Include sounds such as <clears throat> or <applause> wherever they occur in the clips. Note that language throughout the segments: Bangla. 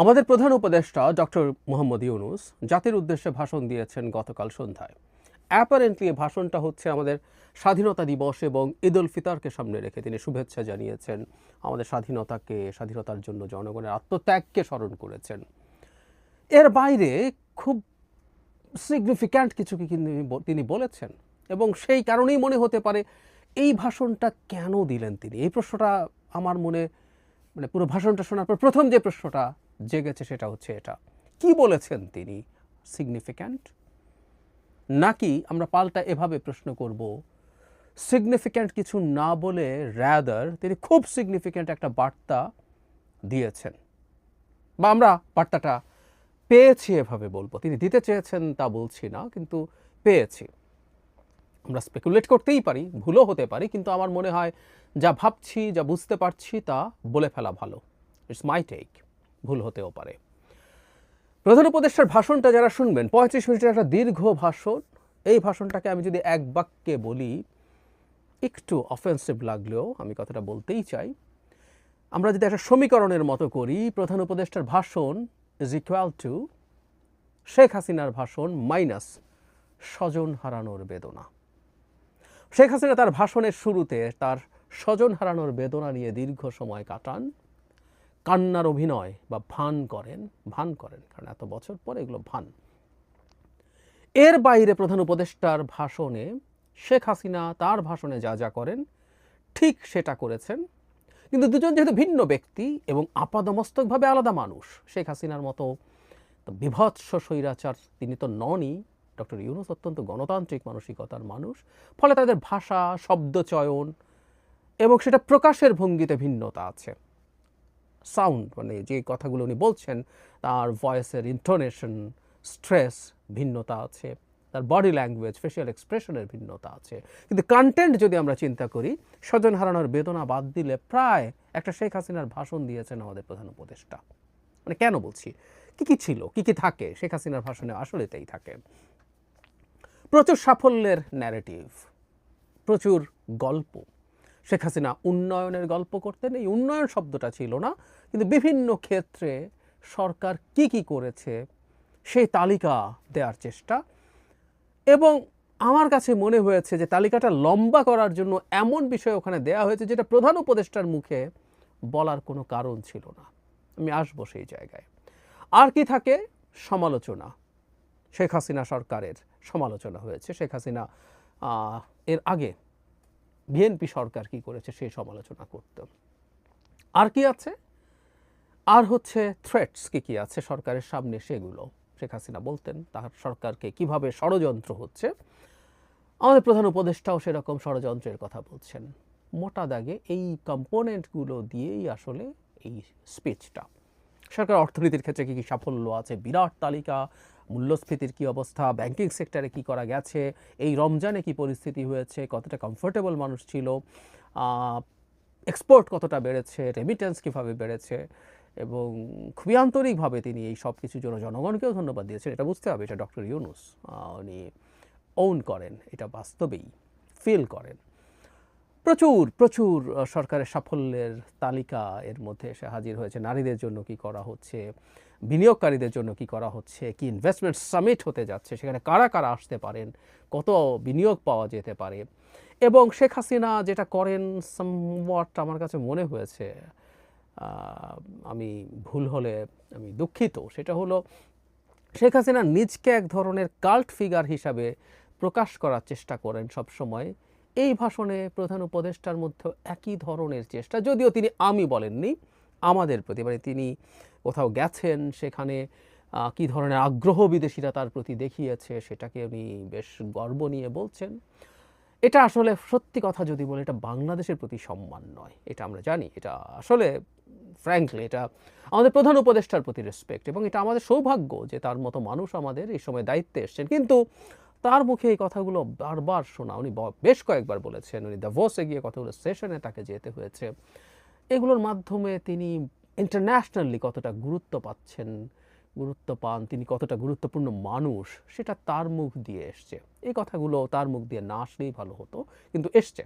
আমাদের প্রধান উপদেষ্টা ডক্টর মোহাম্মদ ইউনুস জাতির উদ্দেশ্যে ভাষণ দিয়েছেন গতকাল সন্ধ্যায়। অ্যাপারেন্টলি ভাষণটা হচ্ছে আমাদের স্বাধীনতা দিবস এবং ঈদ উল ফিতরকে সামনে রেখে তিনি শুভেচ্ছা জানিয়েছেন। আমাদের স্বাধীনতাকে, স্বাধীনতার জন্য জনগণের আত্মত্যাগকে স্মরণ করেছেন। এর বাইরে খুব সিগনিফিক্যান্ট কিছু কিন্তু তিনি বলেছেন এবং সেই কারণেই মনে হতে পারে এই ভাষণটা কেন দিলেন তিনি? এই প্রশ্নটা আমার মনে মানে পুরো ভাষণটা শোনার পর প্রথম যে প্রশ্নটা জেগেছে সেটা হচ্ছে এটা। কি বলেছেন তিনি? সিগনিফিক্যান্ট নাকি আমরা পাল্টা এভাবে প্রশ্ন করব সিগনিফিক্যান্ট কিছু না বলে র্যাদার তিনি খুব সিগনিফিক্যান্ট একটা বার্তা দিয়েছেন। বা আমরা বার্তাটা পেয়েছি এভাবে বলব। তিনি দিতে চেয়েছেন তা বলছি না, কিন্তু পেয়েছি। আমরা স্পেকুলেট করতেই পারি, ভুলও হতে পারি, কিন্তু আমার মনে হয় যা ভাবছি, যা বুঝতে পারছি তা বলে ফেলা ভালো। ইটস মাই টেক ভুল হতেও পারে। প্রধান উপদেষ্টার ভাষণটা যারা শুনবেন, পঁয়ত্রিশ মিনিটের একটা দীর্ঘ ভাষণ, এই ভাষণটাকে আমি যদি এক বাক্যে বলি, একটু অফেন্সিভ লাগলেও আমি কথাটা বলতেই চাই। আমরা যদি একটা সমীকরণের মতো করি, প্রধান উপদেষ্টার ভাষণ ইজ ইকুয়াল টু শেখ হাসিনার ভাষণ মাইনাস স্বজন হারানোর বেদনা। শেখ হাসিনা তার ভাষণের শুরুতে তার স্বজন হারানোর বেদনা নিয়ে দীর্ঘ সময় কাটান। কান্নার অভিনয় বা ভান করেন ভান করেন, কারণ এত বছর পরে এগুলো ভান। এর বাইরে প্রধান উপদেষ্টার ভাষণে শেখ হাসিনা তার ভাষণে যা যা করেন, ঠিক সেটা করেছেন। কিন্তু দুজন যেহেতু ভিন্ন ব্যক্তি এবং আপাদমস্তকভাবে আলাদা মানুষ, শেখ হাসিনার মতো বিভৎস স্বৈরাচার তিনি তো ননই, ডক্টর ইউনুস অত্যন্ত গণতান্ত্রিক মানসিকতার মানুষ, ফলে তাদের ভাষা, শব্দচয়ন এবং সেটা প্রকাশের ভঙ্গিতে ভিন্নতা আছে। সাউন্ড মানে যে কথাগুলো উনি বলছেন, তার ভয়েসের ইন্টোনেশন স্ট্রেস ভিন্নতা আছে, তার বডি ল্যাঙ্গুয়েজ ফেশিয়াল এক্সপ্রেশনের ভিন্নতা আছে। কিন্তু কন্টেন্ট যদি আমরা চিন্তা করি, স্বজন হারানোর বেদনা বাদ দিলে প্রায় একটা শেখ হাসিনার ভাষণ দিয়েছেন আমাদের প্রধান উপদেষ্টা। মানে কেন বলছি? কি কি ছিল? কি কি থাকে? শেখ হাসিনার ভাষণে আসলে তাই থাকে। প্রচুর সাফল্যের ন্যারেটিভ প্রচুর গল্প। শেখ হাসিনা উন্নয়নের গল্প করতেন। এই উন্নয়ন শব্দটা ছিল না, কিন্তু বিভিন্ন ক্ষেত্রে সরকার কি কি করেছে সেই তালিকা দেওয়ার চেষ্টা। এবং আমার কাছে মনে হয়েছে যে তালিকাটা লম্বা করার জন্য এমন বিষয় ওখানে দেয়া হয়েছে যেটা প্রধান উপদেষ্টার মুখে বলার কোনো কারণ ছিল না। আমি আসব সেই জায়গায়। আর কি থাকে? সমালোচনা। শেখ হাসিনা সরকারের সমালোচনা হয়েছে। শেখ হাসিনা এর আগে বিএনপি সরকার কি করেছে সেই সমালোচনা করত। আর কি আছে? আর হচ্ছে থ্রেটস কি কি আছে সরকারের সামনে সেগুলো। শেখ হাসিনা বলতেন তার সরকারকে কীভাবে ষড়যন্ত্র হচ্ছে। আমাদের প্রধান উপদেষ্টাও সেরকম ষড়যন্ত্রের কথা বলছেন। মোটা দাগে এই কম্পোনেন্টগুলো দিয়েই আসলে এই স্পিচটা সরকার অর্থনীতির ক্ষেত্রে কী কী সাফল্য আছে? বিরাট তালিকা মূল্যস্ফীতির কী অবস্থা? ব্যাংকিং সেক্টরে কী করা গেছে? এই রমজানে কী পরিস্থিতি হয়েছে? কতটা কমফোর্টেবল মানুষ ছিল? এক্সপোর্ট কতটা বেড়েছে? রেমিটেন্স কীভাবে বেড়েছে? এবং খুবই আন্তরিকভাবে তিনি এই সব কিছুর জন্য জনগণকেও ধন্যবাদ দিয়েছেন, এটা বুঝতে হবে, এটা ডক্টর ইউনুস উনি ওন করেন, এটা বাস্তবেই ফিল করেন। প্রচুর প্রচুর সরকারের সাফল্যের তালিকা এর মধ্যে এসে হাজির হয়েছে, নারীদের জন্য কি করা হচ্ছে? বিনিয়োগকারীদের জন্য কি করা হচ্ছে, কি ইনভেস্টমেন্ট সামিট হতে যাচ্ছে, সেখানে কারা কারা আসতে পারেন, কত বিনিয়োগ পাওয়া যেতে পারে। এবং শেখ হাসিনা যেটা করেন সামওয়াট আমার কাছে মনে হয়েছে আমি ভুল হলে আমি দুঃখিত, সেটা হলো শেখ হাসিনা নিজকে এক ধরনের কাল্ট ফিগার হিসাবে প্রকাশ করার চেষ্টা করেন সব সময় এই ভাষণে প্রধান উপদেষ্টার মধ্যে একই ধরনের চেষ্টা, যদিও তিনি আমি বলেননি। আমাদের প্রতি মানে তিনি কোথাও গেছেন সেখানে কী ধরনের আগ্রহ বিদেশিরা তার প্রতি দেখিয়েছে সেটাকে উনি বেশ গর্ব নিয়ে বলছেন। এটা আসলে সত্যি কথা যদি বলে, এটা বাংলাদেশের প্রতি সম্মান নয়, এটা আমরা জানি। এটা আসলে ফ্র্যাঙ্কলি এটা আমাদের প্রধান উপদেষ্টার প্রতি রেসপেক্ট এবং এটা আমাদের সৌভাগ্য যে তার মতো মানুষ আমাদের এই সময় দায়িত্বে এসছেন। কিন্তু তার মুখে এই কথাগুলো বারবার শোনা, উনি বেশ কয়েকবার বলেছেন, উনি দাভোসে গিয়ে কথাগুলো সেশনে তাকে যেতে হয়েছে। এগুলোর মাধ্যমে তিনি ইন্টারন্যাশনালি কতটা গুরুত্ব পাচ্ছেন, গুরুত্ব পান, তিনি কতটা গুরুত্বপূর্ণ মানুষ, সেটা তার মুখ দিয়ে এসছে। এই কথাগুলো তার মুখ দিয়ে না আসলেই ভালো হতো, কিন্তু এসছে।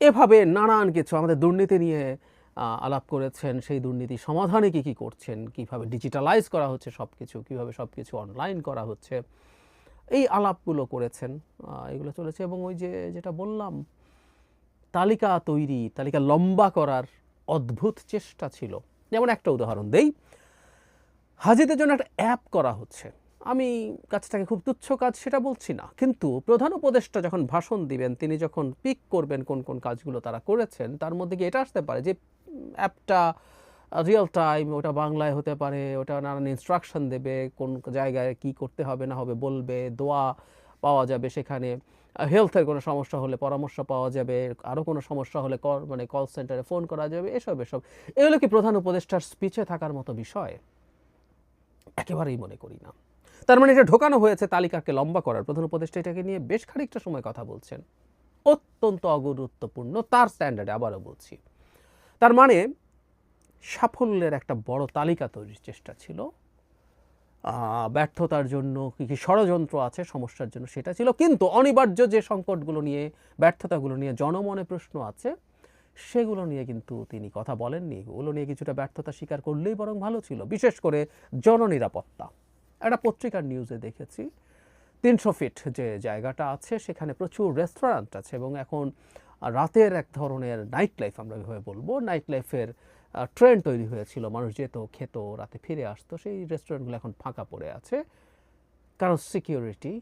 এভাবে নানান কিছু আমাদের দুর্নীতি নিয়ে আলাপ করেছেন, সেই দুর্নীতি সমাধানে কি কি করছেন, কীভাবে ডিজিটালাইজ করা হচ্ছে সব কিছু কীভাবে সব কিছু অনলাইন করা হচ্ছে, এই আলাপগুলো করেছেন এগুলো চলেছে। এবং ওই যে, যেটা বললাম তালিকা তৈরি, তালিকা লম্বা করার অদ্ভুত চেষ্টা ছিল। যেমন একটা উদাহরণ দেই। হাজিদের জন্য একটা অ্যাপ করা হচ্ছে। আমি কাজটাকে খুব তুচ্ছ কাজ সেটা বলছি না। কিন্তু প্রধান উপদেষ্টা যখন ভাষণ দিবেন, তিনি যখন পিক করবেন কোন কোন কাজগুলো তারা করেছেন, তার মধ্যে কি এটা আসতে পারে যে, অ্যাপটা রিয়েল টাইম ওটা বাংলায় হতে পারে, ওটা নানান ইনস্ট্রাকশন দেবে, কোন জায়গায় কি করতে হবে, না হবে বলবে, দোয়া পাওয়া যাবে সেখানে। হেলথের কোনো সমস্যা হলে পরামর্শ পাওয়া যাবে আরও কোনো সমস্যা হলে কল মানে কল সেন্টারে ফোন করা যাবে, এসব এসব। এগুলো কি প্রধান উপদেষ্টার স্পিচে থাকার মতো বিষয়? একেবারেই মনে করি না। তার মানে এটা ঢোকানো হয়েছে তালিকাকে লম্বা করার। প্রধান উপদেষ্টা এটাকে নিয়ে বেশ খানিকটা সময় কথা বলছেন। অত্যন্ত অগুরুত্বপূর্ণ, তার স্ট্যান্ডার্ডে আবারও বলছি। তার মানে সাফল্যের একটা বড় তালিকা তৈরির চেষ্টা ছিল। ব্যর্থতার জন্য কী কী ষড়যন্ত্র আছে, সমস্যার জন্য সেটা ছিল। কিন্তু অনিবার্য যে সংকটগুলো নিয়ে, ব্যর্থতাগুলো নিয়ে জনমনে প্রশ্ন আছে, সেগুলো নিয়ে কিন্তু তিনি কথা বলেননি। ওগুলো নিয়ে কিছুটা ব্যর্থতা স্বীকার করলেই বরং ভালো ছিল। বিশেষ করে জননিরাপত্তা। একটা পত্রিকার নিউজে দেখেছি, তিনশো ফিট যে জায়গাটা আছে, সেখানে প্রচুর রেস্টুরেন্ট আছে এবং এখন রাতের এক ধরনের নাইট লাইফ আমরা বলব। নাইট লাইফের ট্রেন্ড তৈরি হয়েছিল। মানুষ যেত, খেত, রাতে ফিরে আসতো, সেই রেস্টুরেন্টগুলো এখন ফাঁকা পড়ে আছে। কারণ সিকিউরিটি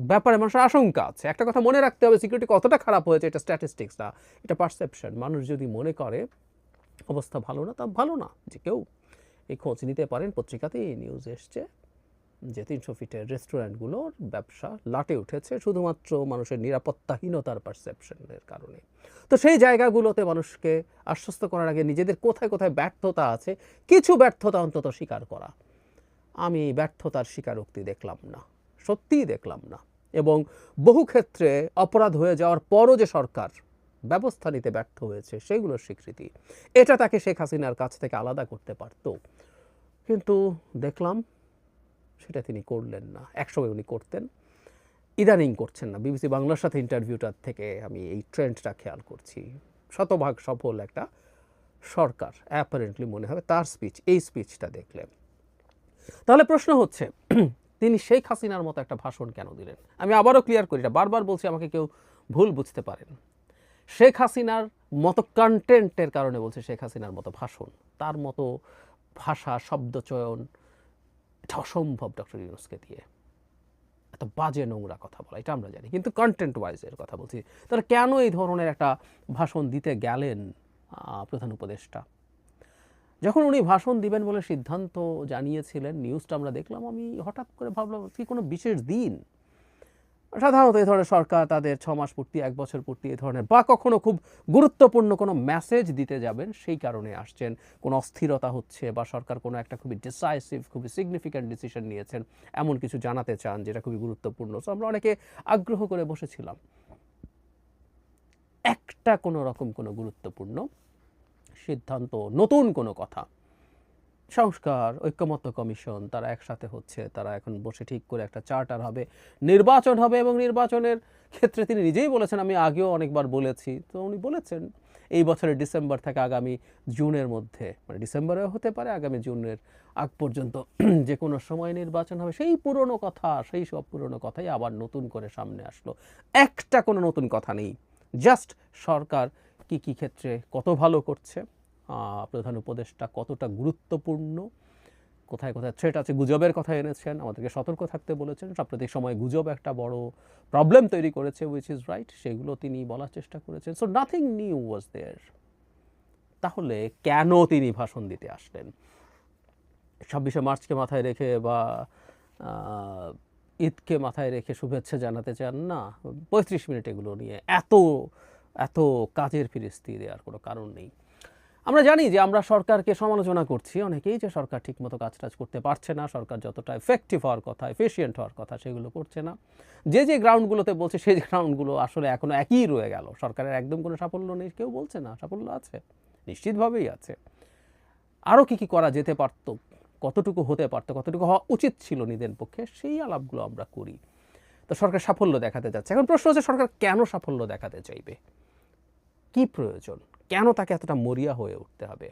ব্যাপারে মানুষের আশঙ্কা আছে। একটা কথা মনে রাখতে হবে সিকিউরিটি কতটা খারাপ হয়েছে এটা স্ট্যাটিস্টিক্স না, এটা পারসেপশন মানুষ যদি মনে করে অবস্থা ভালো না, তা ভালো না। যে কেউ এই খোঁজ নিতে পারেন, পত্রিকাতেই এই নিউজ এসছে। যে তিনশো ফিটের রেস্টুরেন্টগুলোর ব্যবসা লাটে উঠেছে, শুধুমাত্র মানুষের নিরাপত্তাহীনতার পারসেপশনের কারণে। তো সেই জায়গাগুলোতে মানুষকে আশ্বস্ত করার আগে নিজেদের কোথায় কোথায় ব্যর্থতা আছে, কিছু ব্যর্থতা অন্তত স্বীকার করা। আমি ব্যর্থতার স্বীকারোক্তি দেখলাম না, সত্যিই দেখলাম না। এবং বহু ক্ষেত্রে অপরাধ হয়ে যাওয়ার পরও যে সরকার ব্যবস্থা নিতে ব্যর্থ হয়েছে, সেগুলোর স্বীকৃতি, এটা তাকে শেখ হাসিনার কাছ থেকে আলাদা করতে পারত। কিন্তু দেখলাম সেটা তিনি করলেন না, একসময় উনি করতেন। ইদানিং করছেন না। বিবিসি বাংলার সাথে ইন্টারভিউটার থেকে আমি এই ট্রেন্ডটা খেয়াল করছি। শতভাগ সফল একটা সরকার অ্যাপারেন্টলি মনে হবে তার স্পিচ এই স্পিচটা দেখলে তাহলে প্রশ্ন হচ্ছে, তিনি শেখ হাসিনার মতো একটা ভাষণ কেন দিলেন? আমি আবারও ক্লিয়ার করি না বারবার বলছি, আমাকে কেউ ভুল বুঝতে পারেন। শেখ হাসিনার মতো কন্টেন্টের কারণে বলছে শেখ হাসিনার মতো ভাষণ। তার মতো ভাষা, শব্দচয়ন এটা অসম্ভব ডক্টর ইউনুসকে দিয়ে এত বাজে নোংরা কথা বলা, এটা আমরা জানি। কিন্তু কন্টেন্ট ওয়াইজের কথা বলছি, তাহলে কেন এই ধরনের একটা ভাষণ দিতে গেলেন প্রধান উপদেষ্টা? যখন উনি ভাষণ দিবেন বলে সিদ্ধান্ত জানিয়েছিলেন নিউজটা আমরা দেখলাম, আমি হঠাৎ করে ভাবলাম, কি কোনো বিশেষ দিন? সাধারণত এই ধরনের সরকার তাদের ছ মাস পূর্তি, এক বছর পূর্তি এই ধরনের বা কখনো খুব গুরুত্বপূর্ণ কোনো মেসেজ দিতে যাবেন, সেই কারণে আসছেন। কোনো অস্থিরতা হচ্ছে বা সরকার কোনো একটা খুবই ডিসাইসিভ খুবই সিগনিফিক্যান্ট ডিসিশন নিয়েছেন, এমন কিছু জানাতে চান যেটা খুবই গুরুত্বপূর্ণ। সো আমরা অনেকে আগ্রহ করে বসেছিলাম। একটা কোনো রকম কোনো গুরুত্বপূর্ণ সিদ্ধান্ত, নতুন কোনো কথা সংস্কার, ঐক্যমত্য কমিশন, তারা একসাথে হচ্ছে, তারা এখন বসে ঠিক করে একটা চার্টার হবে, নির্বাচন হবে এবং নির্বাচনের ক্ষেত্রে তিনি নিজেই বলেছেন, আমি আগেও অনেকবার বলেছি, তো উনি বলেছেন, এই বছরের ডিসেম্বর থেকে আগামী জুনের মধ্যে মানে ডিসেম্বরেও হতে পারে, আগামী জুনের আগ পর্যন্ত <clears throat> যে কোনো সময় নির্বাচন হবে, সেই পুরনো কথা, সেই সব পুরনো কথাই আবার নতুন করে সামনে আসলো। একটা কোনো নতুন কথা নেই, জাস্ট সরকার কি কি ক্ষেত্রে কত ভালো করছে। প্রধান উপদেশটা কতটা গুরুত্বপূর্ণ, কোথায় কোথায় থ্রেট আছে, গুজবের কথা এনেছেন, আমাদেরকে সতর্ক থাকতে বলেছেন, সাম্প্রতিক সময়ে গুজব একটা বড় প্রবলেম তৈরি করেছে উইচ ইজ রাইট সেগুলো তিনি বলার চেষ্টা করেছেন। So nothing new was there তাহলে কেন তিনি ভাষণ দিতে আসলেন? ছাব্বিশে মার্চকে মাথায় রেখে বা ঈদকে মাথায় রেখে শুভেচ্ছা জানাতে চান না, পঁয়ত্রিশ মিনিট এগুলো নিয়ে এত এত কাজের ফিরিস্তি দেওয়ার কোনো কারণ নেই। আমরা জানি যে আমরা সরকারকে সমালোচনা করছি অনেকেই যে সরকার ঠিকমতো কাজ টাজ করতে পারছে না, সরকার যতটা এফেক্টিভ হওয়ার কথা এফিসিয়েন্ট হওয়ার কথা সেগুলো করছে না। যে যে গ্রাউন্ডগুলোতে বলছে, সেই গ্রাউন্ডগুলো আসলে এখনও একই রয়ে গেল। সরকারের একদম কোনো সাফল্য নেই, কেউ বলছে না, সাফল্য আছে, নিশ্চিতভাবেই আছে। আরও কী কী করা যেতে পারত, কতটুকু হতে পারতো, কতটুকু হওয়া উচিত ছিল নিদেন পক্ষে, সেই আলাপগুলো আমরা করি। তো সরকার সাফল্য দেখাতে যাচ্ছে। এখন প্রশ্ন হচ্ছে, সরকার কেন সাফল্য দেখাতে চাইবে? কি প্রয়োজন? কেন তাকে এতটা মরিয়া হয়ে উঠতে হবে?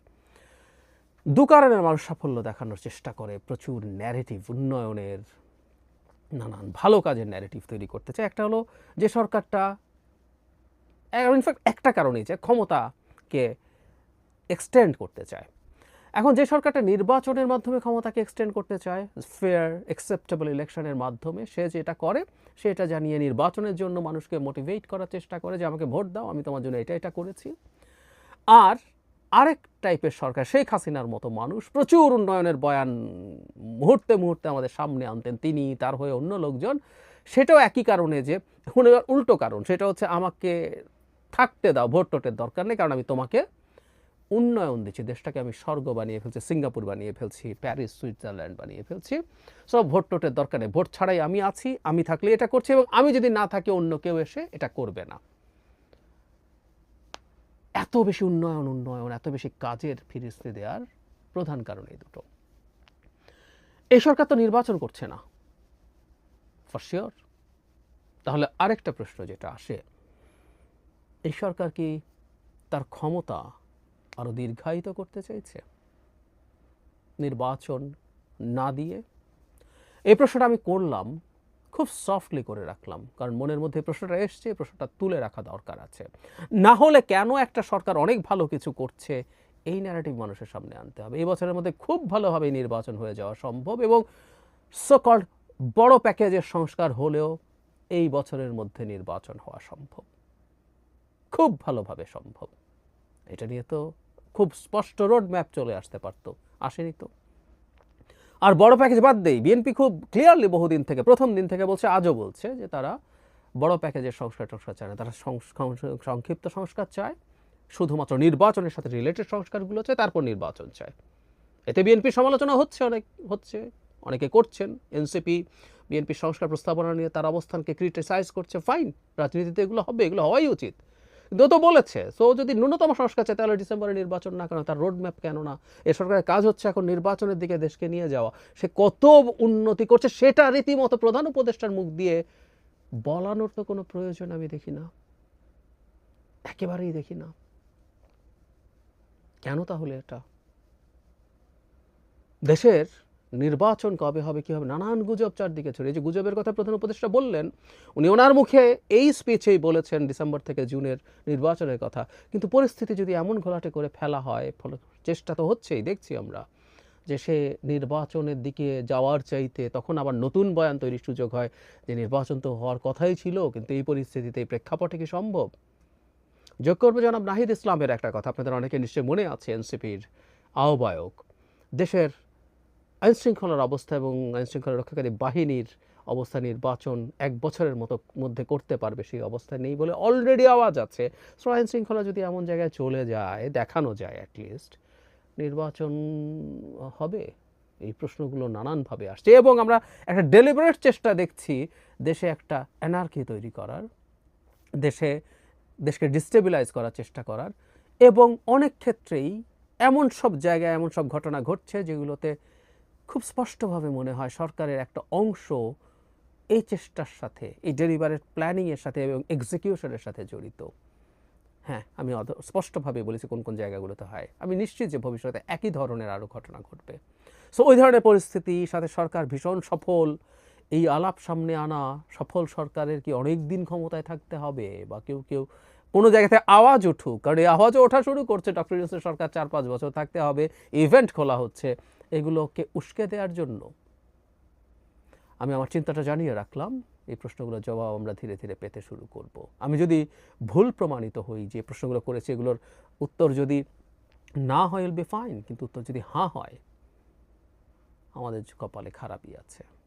দু কারণের মানুষ সাফল্য দেখানোর চেষ্টা করে। প্রচুর ন্যারেটিভ উন্নয়নের, নানান ভালো কাজের ন্যারেটিভ তৈরি করতে চায়। একটা হলো যে সরকারটা ইনফ্যাক্ট একটা কারণেই যে ক্ষমতাকে এক্সটেন্ড করতে চায়। এখন যে সরকারটা নির্বাচনের মাধ্যমে ক্ষমতাকে এক্সটেন্ড করতে চায় ফেয়ার অ্যাকসেপ্টেবল ইলেকশনের মাধ্যমে, সে যেটা করে, সেটা জানিয়ে নির্বাচনের জন্য মানুষকে মোটিভেট করার চেষ্টা করে যে, আমাকে ভোট দাও, আমি তোমার জন্য এটা এটা করেছি। আর আরেক টাইপের সরকার, শেখ হাসিনার মতো মানুষ। প্রচুর উন্নয়নের বয়ান মুহূর্তে মুহূর্তে আমাদের সামনে আনতেন তিনি, তার হয়ে অন্য লোকজন। সেটাও একই কারণে যে এবার উল্টো কারণ, সেটা হচ্ছে আমাকে থাকতে দাও, ভোট টোটের দরকার নেই, কারণ আমি তোমাকে উন্নয়ন দিচ্ছি। দেশটাকে আমি স্বর্গ বানিয়ে ফেলছি, সিঙ্গাপুর বানিয়ে ফেলছি, প্যারিস, সুইজারল্যান্ড বানিয়ে ফেলছি। সব ভোট টোটের দরকার নেই, ভোট ছাড়াই আমি আছি, আমি থাকলে এটা করছি এবং আমি যদি না থাকি, অন্য কেউ এসে এটা করবে না। এত বেশি উন্নয়ন উন্নয়ন, এত বেশি কাজের ফিরিস্তি দেওয়ার প্রধান কারণ এই দুটো। এই সরকার তো নির্বাচন করছে না। ফর তাহলে আরেকটা প্রশ্ন যেটা আসে, এই সরকার কি তার ক্ষমতা আরও দীর্ঘায়িত করতে চাইছে? নির্বাচন না দিয়ে? এই প্রশ্নটা আমি করলাম খুব সফটলি করে রাখলাম, কারণ মনের মধ্যে প্রশ্নটা এসছে প্রশ্নটা তুলে রাখা দরকার আছে। না হলে কেন একটা সরকার অনেক ভালো কিছু করছে, এই ন্যারেটিভ মানুষের সামনে আনতে হবে। এই বছরের মধ্যে খুব ভালোভাবে নির্বাচন হয়ে যাওয়া সম্ভব এবং সকল বড় প্যাকেজের সংস্কার হলেও এই বছরের মধ্যে নির্বাচন হওয়া সম্ভব। খুব ভালোভাবে সম্ভব। এটা নিয়ে তো খুব স্পষ্ট রোড ম্যাপ চলে আসতে পারতো। আসেনি তো? আর বড় প্যাকেজ বাদ দেই বিএনপি খুব ক্লিয়ারলি বহুদিন থেকে, প্রথম দিন থেকে বলছে, আজও বলছে যে তারা বড় প্যাকেজের সংস্কার টংস্কার চায় না। তারা সংক্ষিপ্ত সংস্কার চায়, শুধুমাত্র নির্বাচনের সাথে রিলেটেড সংস্কারগুলো চায়, তারপর নির্বাচন চায়। এতে বিএনপির সমালোচনা হচ্ছে অনেক, হচ্ছে, অনেকে করছেন। এনসিপি বিএনপির সংস্কার প্রস্তাবনা নিয়ে তার অবস্থানকে ক্রিটিসাইজ করছে। ফাইন রাজনীতিতে এগুলো হবে, এগুলো হওয়াই উচিত। তো বলেছে। সো যদি ন্যূনতম সংস্কার চায়, তাহলে ডিসেম্বরে নির্বাচন না কেন? তার রোড ম্যাপ কেন না এ সরকারের কাজ হচ্ছে এখন নির্বাচনের দিকে দেশকে নিয়ে যাওয়া। সে কত উন্নতি করছে সেটা রীতিমতো প্রধান উপদেষ্টার মুখ দিয়ে বলানোর তো কোনো প্রয়োজন আমি দেখি না। একেবারেই দেখি না। কেন তাহলে এটা? দেশের নির্বাচন কবে হবে, কি হবে, নানান গুজব চারদিকে ছড়িয়ে যে গুজবের কথা প্রধান উপদেষ্টা বললেন, উনি ওনার মুখে এই স্পিচেই বলেছেন ডিসেম্বর থেকে জুনের নির্বাচনের কথা। কিন্তু পরিস্থিতি যদি এমন ঘোলাটে করে ফেলা হয়, ফলে চেষ্টা তো হচ্ছেই, দেখছি আমরা, যে সে নির্বাচনের দিকে যাওয়ার চাইতে তখন আবার নতুন বয়ান তৈরির সুযোগ হয়, যে নির্বাচন তো হওয়ার কথাই ছিল, কিন্তু এই পরিস্থিতিতে এই প্রেক্ষাপটে কি সম্ভব? যোগ করব জনাব নাহিদ ইসলামের একটা কথা, আপনাদের অনেকে নিশ্চয়ই মনে আছে, এনসিপির আহ্বায়ক। দেশের আইনশৃঙ্খলার অবস্থা এবং আইনশৃঙ্খলা রক্ষাকারী বাহিনীর অবস্থা নির্বাচন এক বছরের মতো, মধ্যে করতে পারবে সেই অবস্থা নেই বলে অলরেডি আওয়াজ আছে। সো আইন শৃঙ্খলা যদি এমন জায়গায় চলে যায়, দেখানো যায় অ্যাটলিস্ট নির্বাচন হবে। এই প্রশ্নগুলো নানানভাবে আসছে এবং আমরা একটা ডেলিবারেট চেষ্টা দেখছি দেশে একটা অ্যানার্কি তৈরি করার, দেশে, দেশকে ডিস্টেবিলাইজ করার চেষ্টা করার এবং অনেক ক্ষেত্রেই এমন সব জায়গায়, এমন সব ঘটনা ঘটছে যেগুলোতে খুব স্পষ্টভাবে মনে হয় সরকারের একটা অংশ এই চেষ্টার সাথে, এই ডেলিভারের প্ল্যানিংয়ের সাথে এবং এক্সিকিউশনের সাথে জড়িত। হ্যাঁ আমি স্পষ্টভাবে বলেছি কোন কোন জায়গাগুলোতে হয়। আমি নিশ্চিত যে ভবিষ্যতে একই ধরনের আরও ঘটনা ঘটবে। সো ওই ধরনের পরিস্থিতি, সাথে সরকার ভীষণ সফল, এই আলাপ সামনে আনা, সফল সরকারের কি অনেক দিন ক্ষমতায় থাকতে হবে বা কেউ কেউ কোনো জায়গাতে আওয়াজ উঠুক, কারণ এই আওয়াজও ওঠা শুরু করছে। ডক্টর সরকার চার পাঁচ বছর থাকতে হবে, ইভেন্ট খোলা হচ্ছে। এগুলোকে উস্কে দেওয়ার জন্য। আমি আমার চিন্তাটা জানিয়ে রাখলাম, এই প্রশ্নগুলোর জবাব আমরা ধীরে ধীরে পেতে শুরু করব। আমি যদি ভুল প্রমাণিত হই যে প্রশ্নগুলো করেছি, এগুলোর উত্তর যদি না হয় বি ফাইন কিন্তু উত্তর যদি হাঁ হয়, আমাদের কপালে খারাপই আছে।